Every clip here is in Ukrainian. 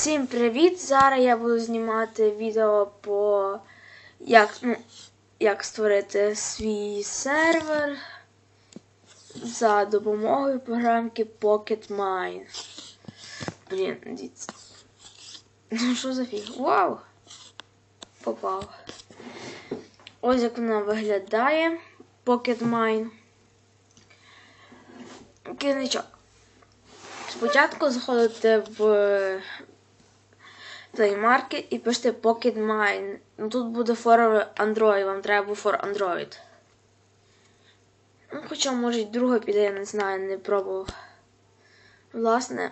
Всім привіт! Зараз я буду знімати відео по як, ну, як створити свій сервер за допомогою програмки PocketMine. Блін, дивіться. Ну що за фіг? Вау! Попав. Ось як вона виглядає. PocketMine. Кіничок. Спочатку заходите в Market і пишете Pocket Mine. Ну, тут буде for Android, вам треба for Android. Ну, хоча, може, й друга піде, я не знаю, не пробував. Власне,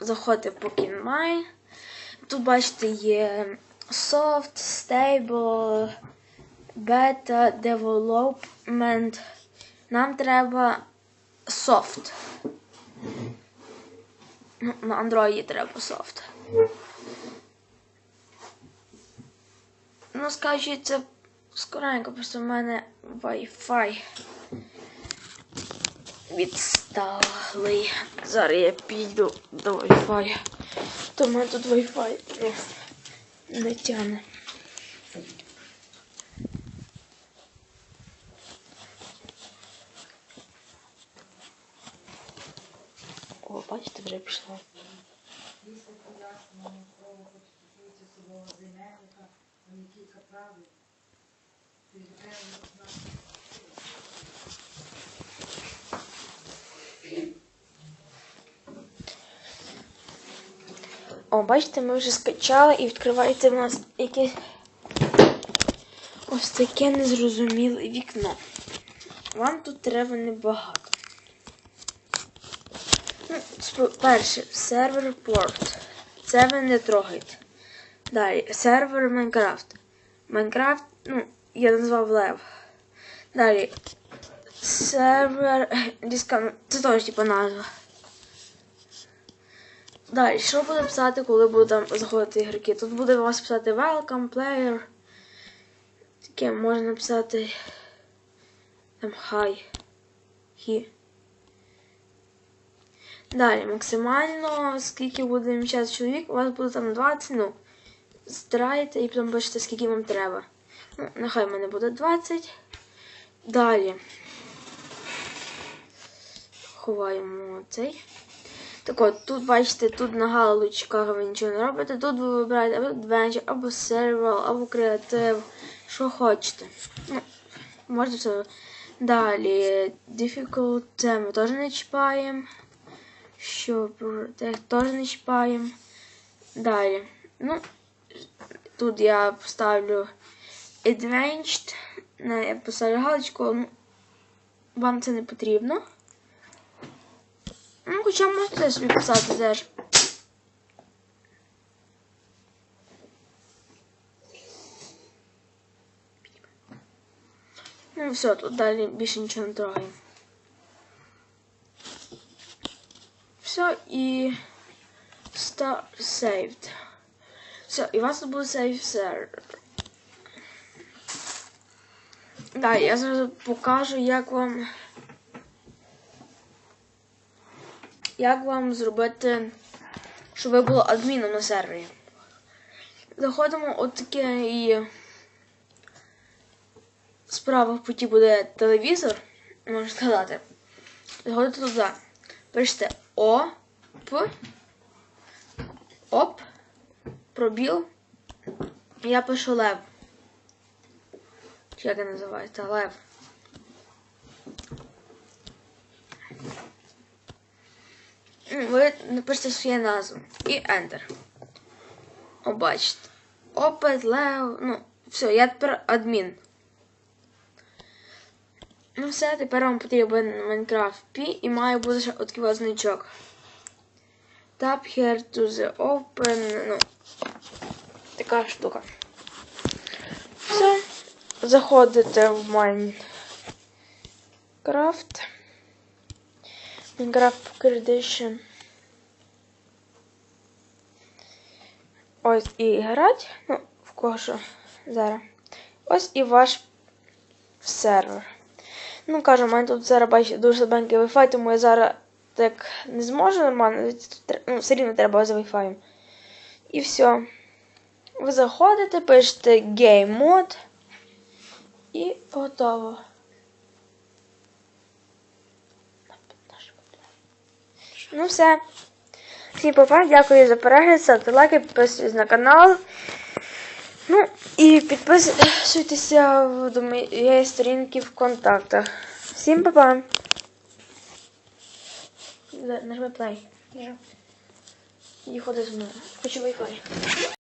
заходите в Pocket Mine. Тут, бачите, є Soft, Stable, Beta, Development. Нам треба Soft. Ну, на Android треба софт. Ну, скажу, це скоренько, просто в мене Wi-Fi відсталий. Зараз я піду до Wi-Fi. То в мене тут Wi-Fi не, не тягне. О, бачите, вже пішло. Після пояснення про хоч О, бачите, ми вже скачали і відкривається в нас якесь ось таке незрозуміле вікно. Вам тут треба небагато. Ну, перше, сервер порт. Це ви не трогаєте. Далі, сервер Майнкрафт. Майнкрафт, ну, я назвав Лев. Далі. Сервер. Дискан. Це теж типу назва. Далі, що буде писати, коли там заходити ігроки? Тут буде у вас писати Welcome, Player. Таке можна написати там Hi. He. Далі, максимально, скільки буде вміщати чоловік, у вас буде там 20, ну, збираєте і потім пишете, скільки вам треба. Ну, нехай в мене буде 20. Далі. Ховаємо цей. Так от, тут бачите, тут на галочках ви нічого не робите. Тут ви вибираєте або Adventure, або Survival, або Creative, що хочете. Ну, можете все. Далі, Difficult ми теж не чіпаємо. Що теж не чіпаємо. Далі. Ну, тут я поставлю Advanced. Я поставлю галочку. Вам це не потрібно. Ну, хоча можете собі писати теж. Ну все, тут далі більше нічого не трогаємо. Все, і Start saved. Все, і у вас тут буде save server. Далі, я зараз покажу, як вам. Як вам зробити, щоб ви були адміном на сервері? Заходимо от таке і справа в путі буде телевізор, можна сказати. Заходите туди. Пишете Оп, пробіл. Я пишу лев. Чи як це називається? Лев. Ви напишете своє назву і Enter. О, бачите. Опит, лев. Ну, все, я тепер адмін. Ну все, тепер вам потрібен Minecraft P і має бути ще отакий значок. Tap here to the open. Ну, така штука. Все. Заходите в Minecraft. Minecraft Edition. Ось і грать. Ну, в кого зараз. Ось і ваш сервер. Ну, кажу, у мене тут зараз бачите дуже слабенький Wi-Fi, тому я зараз так не зможу нормально. Ну, все рівно треба з Wi-Fi. І все. Ви заходите, пишете Game Mode і готово. Ну все. Всім папа, дякую за перегляд, ставте лайки, підписуйтесь на канал. Ну і підписуйтеся до моєї сторінки в контактах. Всім папа. Нажми плей. І ходи зі мною. Хочу Wi-Fi.